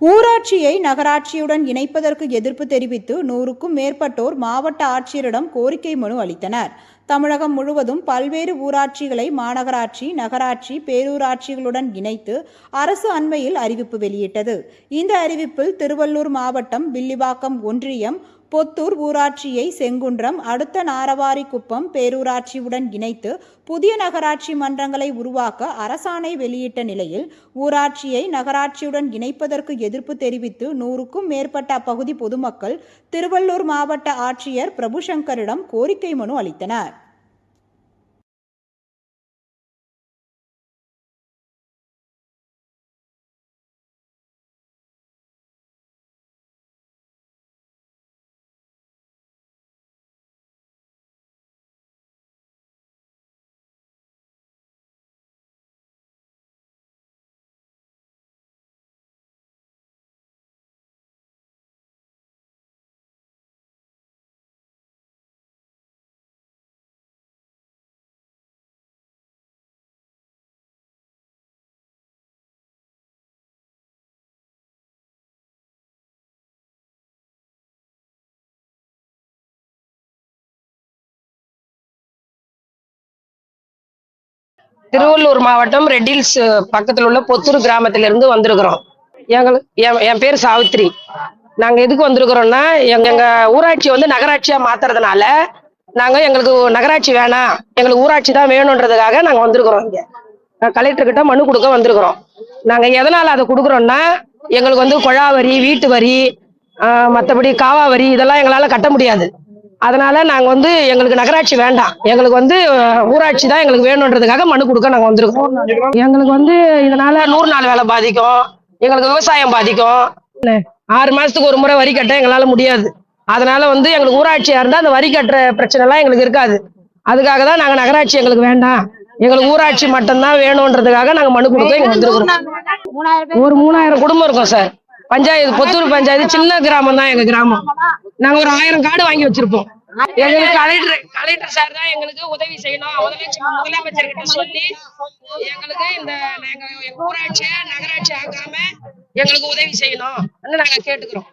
ஊராட்சியை நகராட்சியுடன் இணைப்பதற்கு எதிர்ப்பு தெரிவித்து நூறுக்கும் மேற்பட்டோர் மாவட்ட ஆட்சியரிடம் கோரிக்கை மனு அளித்தனர். தமிழகம் முழுவதும் பல்வேறு ஊராட்சிகளை மாநகராட்சி நகராட்சி பேரூராட்சிகளுடன் இணைத்து அரசு அண்மையில் அறிவிப்பு வெளியிட்டது. இந்த அறிவிப்பில் திருவள்ளூர் மாவட்டம் வில்லிவாக்கம் ஒன்றியம் பொத்தூர் ஊராட்சியை செங்குன்றம் அடுத்த நாரவாரிக்குப்பம் பேரூராட்சியுடன் இணைத்து புதிய நகராட்சி மன்றங்களை உருவாக்க அரசாணை வெளியிட்ட நிலையில் ஊராட்சியை நகராட்சியுடன் இணைப்பதற்கு எதிர்ப்பு தெரிவித்து நூறுக்கும் மேற்பட்ட அப்பகுதி பொதுமக்கள் திருவள்ளூர் மாவட்ட ஆட்சியர் பிரபுசங்கரிடம் கோரிக்கை மனு அளித்தனர். திருவள்ளூர் மாவட்டம் ரெட்டில்ஸ் பக்கத்தில் உள்ள பொத்தூர் கிராமத்திலிருந்து வந்திருக்கிறோம். எங்களுக்கு என் என் பேர் சாவித்ரி. நாங்க எதுக்கு வந்திருக்கிறோம்னா எங்க எங்க ஊராட்சி வந்து நகராட்சியா மாத்துறதுனால நாங்க எங்களுக்கு நகராட்சி வேணாம். எங்களுக்கு ஊராட்சி தான் வேணுன்றதுக்காக நாங்க வந்திருக்கிறோம் இங்க. கலெக்டர் கிட்ட மனு கொடுக்க வந்திருக்கிறோம். நாங்க எதனால அதை கொடுக்குறோம்னா எங்களுக்கு வந்து குழா வரி வீட்டு வரி மற்றபடி காவா வரி இதெல்லாம் எங்களால கட்ட முடியாது. அதனால நாங்க வந்து எங்களுக்கு நகராட்சி வேண்டாம். எங்களுக்கு வந்து ஊராட்சி தான் எங்களுக்கு வேணுன்றதுக்காக மனு கொடுக்க நாங்க வந்திருக்கோம். எங்களுக்கு வந்து இதனால நூறு நாள் வேலை பாதிக்கும். எங்களுக்கு விவசாயம் பாதிக்கும். ஆறு மாசத்துக்கு ஒரு முறை வரி கட்ட எங்களால முடியாது. அதனால வந்து எங்களுக்கு ஊராட்சியா இருந்தா அந்த வரி கட்டுற பிரச்சனை எல்லாம் எங்களுக்கு இருக்காது. அதுக்காக தான் நாங்க நகராட்சி எங்களுக்கு வேண்டாம். எங்களுக்கு ஊராட்சி மட்டும்தான் வேணுன்றதுக்காக நாங்க மனு கொடுக்க இங்க வந்திருக்கிறோம். ஒரு மூணாயிரம் குடும்பம் இருக்கும் சார். பஞ்சாயத்து பொத்தூர் பஞ்சாயத்து சின்ன கிராமம் தான் எங்க கிராமம். நாங்க ஒரு ஆயிரம் கார்டு வாங்கி வச்சிருப்போம். எங்களுக்கு கலெக்டர் கலெக்டர் சார் தான் எங்களுக்கு உதவி செய்யணும். முதலமைச்சர் முதலமைச்சர் கிட்ட சொல்லி எங்களுக்கு இந்த நாங்க நகராட்சி ஆக்காம எங்களுக்கு உதவி செய்யணும். நாங்க கேட்டுக்கிறோம்.